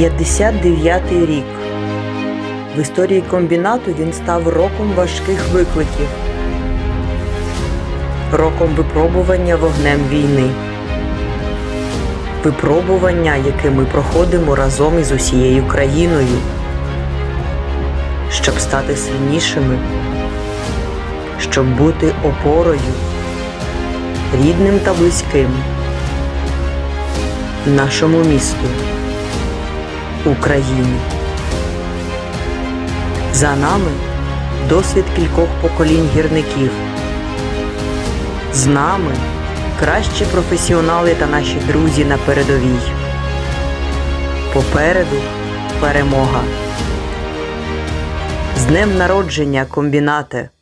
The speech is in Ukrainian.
59-й рік. В історії комбінату він став роком важких викликів, роком випробування вогнем війни. Випробування, яке ми проходимо разом із усією країною, щоб стати сильнішими, щоб бути опорою, рідним та близьким нашому місту, Україні. За нами досвід кількох поколінь гірників. З нами кращі професіонали та наші друзі на передовій. Попереду перемога. З днем народження комбінате!